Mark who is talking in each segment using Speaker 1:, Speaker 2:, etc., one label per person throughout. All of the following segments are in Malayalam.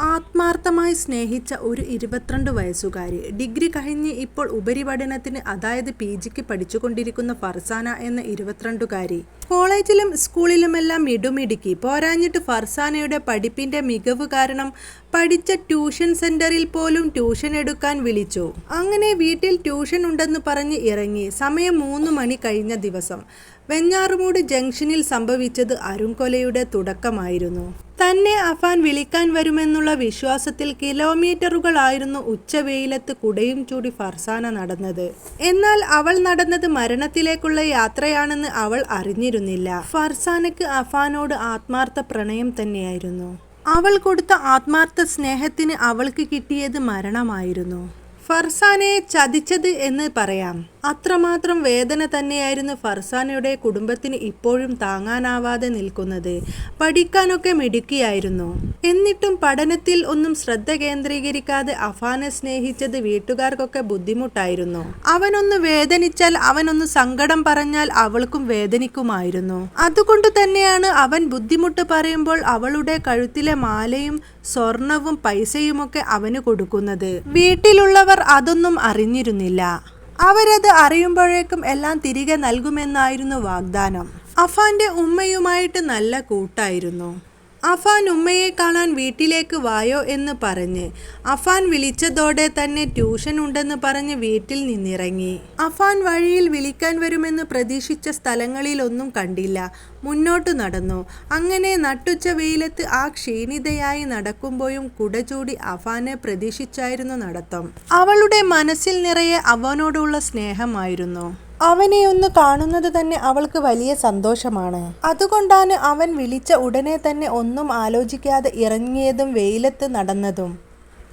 Speaker 1: ആത്മാർത്ഥമായി സ്നേഹിച്ച ഒരു ഇരുപത്തിരണ്ട് വയസ്സുകാരി. ഡിഗ്രി കഴിഞ്ഞ് ഇപ്പോൾ ഉപരിപഠനത്തിന് അതായത് പി ജിക്ക് പഠിച്ചുകൊണ്ടിരിക്കുന്ന ഫർസാന എന്ന ഇരുപത്തിരണ്ടുകാരി. കോളേജിലും സ്കൂളിലുമെല്ലാം ഇടുമിടുക്കി. പോരാഞ്ഞിട്ട് ഫർസാനയുടെ പഠിപ്പിന്റെ മികവ് കാരണം പഠിച്ച ട്യൂഷൻ സെന്ററിൽ പോലും ട്യൂഷൻ എടുക്കാൻ വിളിച്ചു. അങ്ങനെ വീട്ടിൽ ട്യൂഷൻ ഉണ്ടെന്ന് പറഞ്ഞ് ഇറങ്ങി. സമയം മൂന്ന് മണി കഴിഞ്ഞ ദിവസം. വെഞ്ഞാറുമൂട് ജംഗ്ഷനിൽ സംഭവിച്ചത് അരുംകൊലയുടെ തുടക്കമായിരുന്നു. തന്നെ അഫാൻ വിളിക്കാൻ വരുമെന്നുള്ള വിശ്വാസത്തിൽ കിലോമീറ്ററുകളായിരുന്നു ഉച്ചവെയിലത്ത് കുടയും ചൂടി ഫർസാന നടന്നത്. എന്നാൽ അവൾ നടന്നത് മരണത്തിലേക്കുള്ള യാത്രയാണെന്ന് അവൾ അറിഞ്ഞിരുന്നില്ല. ഫർസാനക്ക് അഫാനോട് ആത്മാർത്ഥ പ്രണയം തന്നെയായിരുന്നു. അവൾ കൊടുത്ത ആത്മാർത്ഥ സ്നേഹത്തിന് അവൾക്ക് കിട്ടിയത് മരണമായിരുന്നു. ഫർസാനയെ ചതിച്ചത് എന്ന് പറയാം. അത്രമാത്രം വേദന തന്നെയായിരുന്നു ഫർസാനയുടെ കുടുംബത്തിന് ഇപ്പോഴും താങ്ങാനാവാതെ നിൽക്കുന്നത്. പഠിക്കാനൊക്കെ മിടുക്കിയായിരുന്നു. എന്നിട്ടും പഠനത്തിൽ ഒന്നും ശ്രദ്ധ കേന്ദ്രീകരിക്കാതെ അഫാനെ സ്നേഹിച്ചത് വീട്ടുകാർക്കൊക്കെ ബുദ്ധിമുട്ടായിരുന്നു. അവനൊന്ന് വേദനിച്ചാൽ അവനൊന്ന് സങ്കടം പറഞ്ഞാൽ അവൾക്കും വേദനിക്കുമായിരുന്നു. അതുകൊണ്ട് തന്നെയാണ് അവൻ ബുദ്ധിമുട്ട് പറയുമ്പോൾ അവളുടെ കഴുത്തിലെ മാലയും സ്വർണവും പൈസയുമൊക്കെ അവന് കൊടുക്കുന്നത്. വീട്ടിലുള്ളവർ അതൊന്നും അറിഞ്ഞിരുന്നില്ല. അവരത് അറിയുമ്പോഴേക്കും എല്ലാം തിരികെ നൽകുമെന്നായിരുന്നു വാഗ്ദാനം. അഫാന്റെ ഉമ്മയുമായിട്ട് നല്ല കൂട്ടായിരുന്നു. അഫാൻ ഉമ്മയെ കാണാൻ വീട്ടിലേക്ക് വായോ എന്ന് പറഞ്ഞ്. അഫാൻ വിളിച്ചതോടെ തന്നെ ട്യൂഷൻ ഉണ്ടെന്ന് പറഞ്ഞ് വീട്ടിൽ നിന്നിറങ്ങി. അഫാൻ വഴിയിൽ വിളിക്കാൻ വരുമെന്ന് പ്രതീക്ഷിച്ച സ്ഥലങ്ങളിലൊന്നും കണ്ടില്ല. മുന്നോട്ടു നടന്നു. അങ്ങനെ നട്ടുച്ച വെയിലത്ത് ആ ക്ഷീണിതയായി നടക്കുമ്പോഴും കുടചൂടി അഫാനെ പ്രതീക്ഷിച്ചായിരുന്നു നടത്തം. അവളുടെ മനസ്സിൽ നിറയെ അവനോടുള്ള സ്നേഹമായിരുന്നു. അവനെ ഒന്ന് കാണുന്നത് തന്നെ അവൾക്ക് വലിയ സന്തോഷമാണ്. അതുകൊണ്ടാണ് അവൻ വിളിച്ച ഉടനെ തന്നെ ഒന്നും ആലോചിക്കാതെ ഇറങ്ങിയതും വെയിലത്ത് നടന്നതും.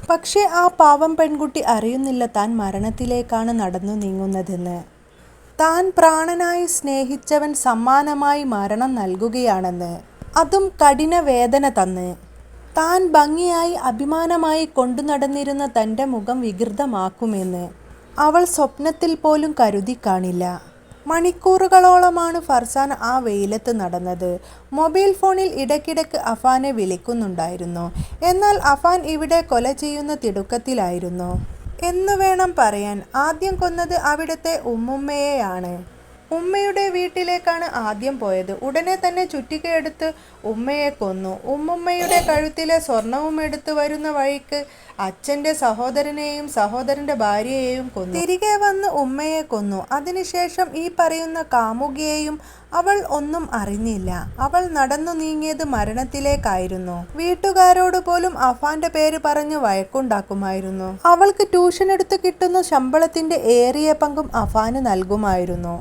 Speaker 1: പക്ഷേ ആ പാവം പെൺകുട്ടി അറിയുന്നില്ല താൻ മരണത്തിലേക്കാണ് നടന്നു നീങ്ങുന്നതെന്ന്. താൻ പ്രാണനായി സ്നേഹിച്ചവൻ സമ്മാനമായി മരണം നൽകുകയാണെന്ന്. അതും കഠിന വേദന തന്ന്. താൻ ഭംഗിയായി അഭിമാനമായി കൊണ്ടു നടന്നിരുന്ന തന്റെ മുഖം വികൃതമാക്കുമെന്ന്. അവൾ സ്വപ്നത്തിൽ പോലും കരുതി കാണില്ല. മണിക്കൂറുകളോളമാണ് ഫർസാൻ ആ വെയിലത്ത് നടന്നത്. മൊബൈൽ ഫോണിൽ ഇടയ്ക്കിടയ്ക്ക് അഫാനെ വിളിക്കുന്നുണ്ടായിരുന്നു. എന്നാൽ അഫാൻ ഇവിടെ കൊല ചെയ്യുന്ന തിടുക്കത്തിലായിരുന്നു. എന്നു വേണം പറയാൻ. ആദ്യം കൊന്നത് അവിടുത്തെ ഉമ്മുമ്മയെയാണ്. ഉമ്മയുടെ വീട്ടിലേക്കാണ് ആദ്യം പോയത്. ഉടനെ തന്നെ ചുറ്റികയെടുത്ത് ഉമ്മയെ കൊന്നു. ഉമ്മുമ്മയുടെ കഴുത്തിലെ സ്വർണവും എടുത്ത് വരുന്ന വഴിക്ക് അച്ഛന്റെ സഹോദരനെയും സഹോദരന്റെ ഭാര്യയെയും കൊന്നു. തിരികെ വന്ന് ഉമ്മയെ കൊന്നു. അതിനുശേഷം ഈ പറയുന്ന കാമുകിയെയും അവൾ ഒന്നും അറിഞ്ഞില്ല. അവൾ നടന്നു നീങ്ങിയത് മരണത്തിലേക്കായിരുന്നു. വീട്ടുകാരോട് പോലും അഫാന്റെ പേര് പറഞ്ഞ് വഴക്കുണ്ടാക്കുമായിരുന്നു. അവൾക്ക് ട്യൂഷൻ എടുത്ത് കിട്ടുന്ന ശമ്പളത്തിന്റെ ഏറിയ പങ്കും അഫാന് നൽകുമായിരുന്നു.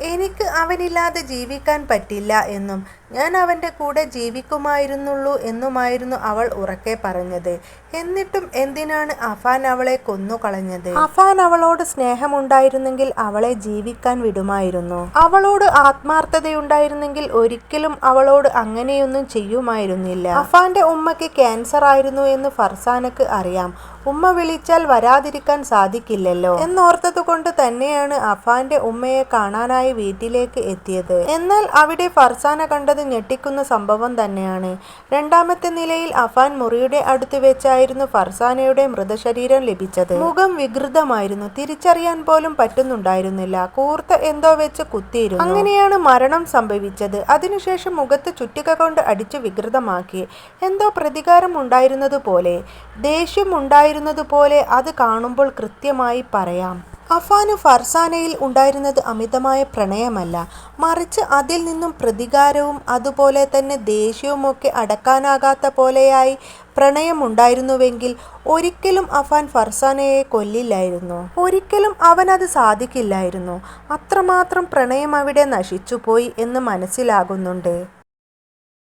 Speaker 1: എനിക്ക് അവനില്ലാതെ ജീവിക്കാൻ പറ്റില്ല എന്നും ഞാൻ അവന്റെ കൂടെ ജീവിക്കുമായിരുന്നുള്ളൂ എന്നുമായിരുന്നു അവൾ ഉറക്കെ പറഞ്ഞത്. എന്നിട്ടും എന്തിനാണ് അഫാൻ അവളെ കൊന്നുകളഞ്ഞത്? അഫാൻ അവളോട് സ്നേഹമുണ്ടായിരുന്നെങ്കിൽ അവളെ ജീവിക്കാൻ വിടുമായിരുന്നു. അവളോട് ആത്മാർത്ഥതയുണ്ടായിരുന്നെങ്കിൽ ഒരിക്കലും അവളോട് അങ്ങനെയൊന്നും ചെയ്യുമായിരുന്നില്ല. അഫാന്റെ ഉമ്മയ്ക്ക് ക്യാൻസർ ആയിരുന്നു എന്ന് ഫർസാനക്ക് അറിയാം. ഉമ്മ വിളിച്ചാൽ വരാതിരിക്കാൻ സാധിക്കില്ലല്ലോ. എന്നോർത്തത് കൊണ്ട് തന്നെയാണ് അഫാന്റെ ഉമ്മയെ കാണാനായി വീട്ടിലേക്ക് എത്തിയത്. എന്നാൽ അവിടെ ഫർസാന കണ്ടത് ഞെട്ടിക്കുന്ന സംഭവം തന്നെയാണ്. രണ്ടാമത്തെ നിലയിൽ അഫാൻ മുറിയുടെ അടുത്ത് വെച്ചായിരുന്നു ഫർസാനയുടെ മൃതശരീരം ലഭിച്ചത്. മുഖം വികൃതമായിരുന്നു. തിരിച്ചറിയാൻ പോലും പറ്റുന്നുണ്ടായിരുന്നില്ല. കൂർത്ത എന്തോ വെച്ച് കുത്തിയിരുന്നു. അങ്ങനെയാണ് മരണം സംഭവിച്ചത്. അതിനുശേഷം മുഖത്ത് ചുറ്റിക കൊണ്ട് അടിച്ചു വികൃതമാക്കി. എന്തോ പ്രതികാരം ഉണ്ടായിരുന്നതുപോലെ ദേഷ്യം ഉണ്ടായിരുന്നതുപോലെ അത് കാണുമ്പോൾ കൃത്യമായി പറയാം. അഫാന് ഫർസാനയിൽ ഉണ്ടായിരുന്നത് അമിതമായ പ്രണയമല്ല. മറിച്ച് അതിൽ നിന്നും പ്രതികാരവും അതുപോലെ തന്നെ ദേഷ്യവുമൊക്കെ അടക്കാനാകാത്ത പോലെയായി പ്രണയമുണ്ടായിരുന്നുവെങ്കിൽ ഒരിക്കലും അഫാൻ ഫർസാനയെ കൊല്ലില്ലായിരുന്നു. ഒരിക്കലും അവൻ അത് സാധിക്കില്ലായിരുന്നു. അത്രമാത്രം പ്രണയം അവിടെ നശിച്ചുപോയി എന്ന് മനസ്സിലാകുന്നുണ്ട്.